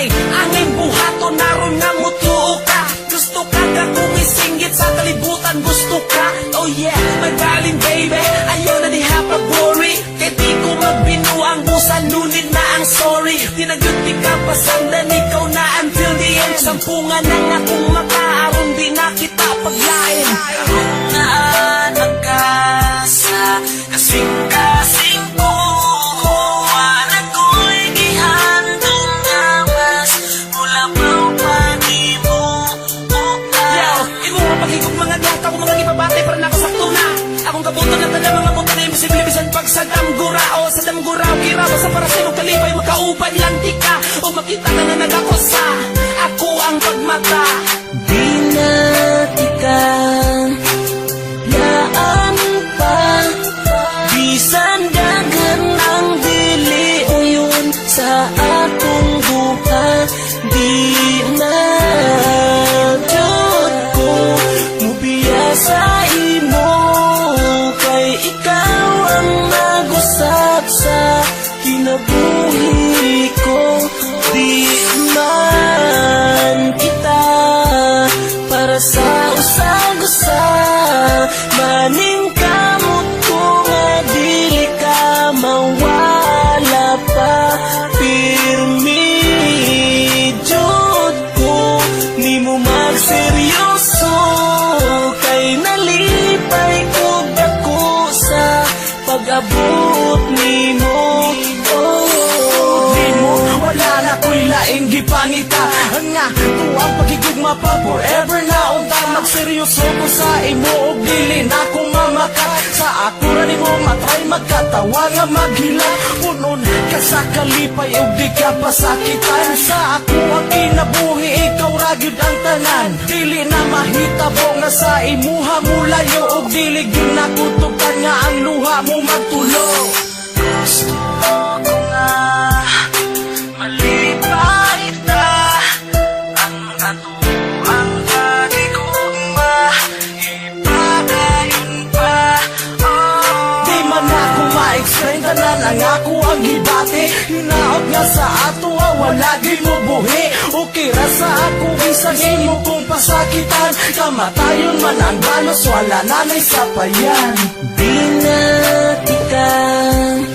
may Angay buhato naroon nga mutuo ka. Gusto ka ka kung isingit sa kalibutan Gusto ka, oh yeah My darling baby Ayaw na di ha worry Kaya di ko magbinuang busan Nunit na ang sorry. Tinagot di ka pasandan Ikaw na until the end. Sampungan na nga kung makaaron Di na kita paglain. Naanak para sino kalipay makaupad lang tika o makita ka na nagako sa ako ang pagmata gipangita Nga tuwang pagigugma pa forever na unta. Magseryoso ko sa imo og dili na ko mamakat Sa ako ra nimo matry magkatawa nga maghila. Punon ka sa kalipay og di ka pasakitan Sa ako ang kinabuhi ikaw ra gyud ang tanan. Dili na mahitabo nga sa imuha mo layo og dili gyud nakutukan nga ang luha mo magtulo. Gusto Nga sa ato ah, wala di mo buhi. Okay ra sa ako isang imo kong pasakitan. Kamatayon man ang balos wala na may sapayan. Di natikan Laan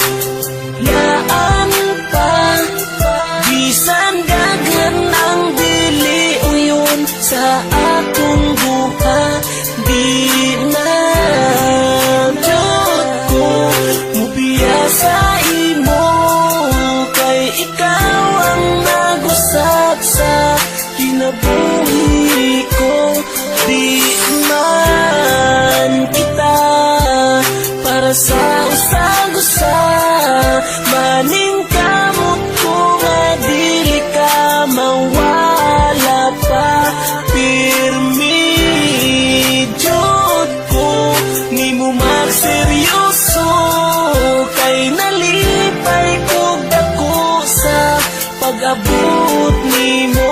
Pag-abot ni mo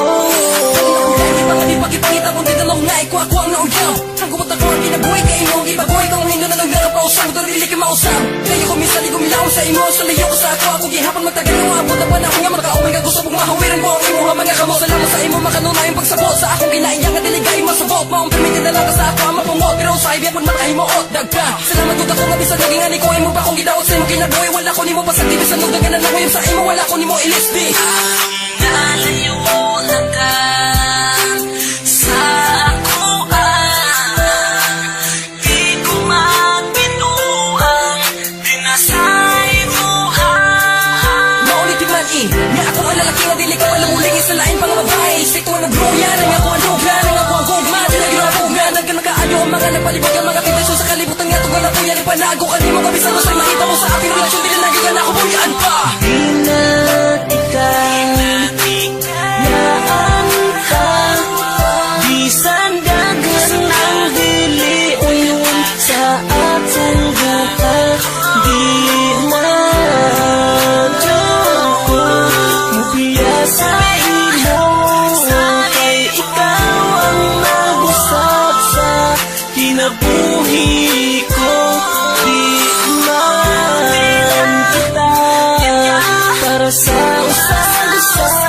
oh. Di ba di pagkipangita kung tinanong na ikaw ako ang nauyaw Ang kumot ako ang kinabuhi kay imo ang ibaboy Kung hindi na lang nagpausang Ito dili ka mausang Kayo ko minsan sa imo Sa layo ko sa ako. Ako gihapon magtagal Ang abot na panahon nga makauwi ka. Gusto mong mahawiran mo ang imo nga mga kamo. Salamat sa imo makanunay ang pagsabot Sa akong kinaiyang nga diligay masabot Mo ang permitin na lang ka sa ako ang mapumot Pero sa ibiyag mo makahimuot Dagpa Salamat ko ako nga bisan naging ani ko Imo ba kong gidawat sa imo kinabuhi Wala ko nimo pasagdi Bisan nung dagan na lang sa imo Wala ko nimo ilisbi Nalayo na ka mga napalibot Ang mga tensyon sa kalibutan nga Tugal ako yan Panago ka di mo kabisado Sa makita mo sa ating relasyon Di na nagigyan ako bulyaan pa. Di na ikaw Para sa usang-usang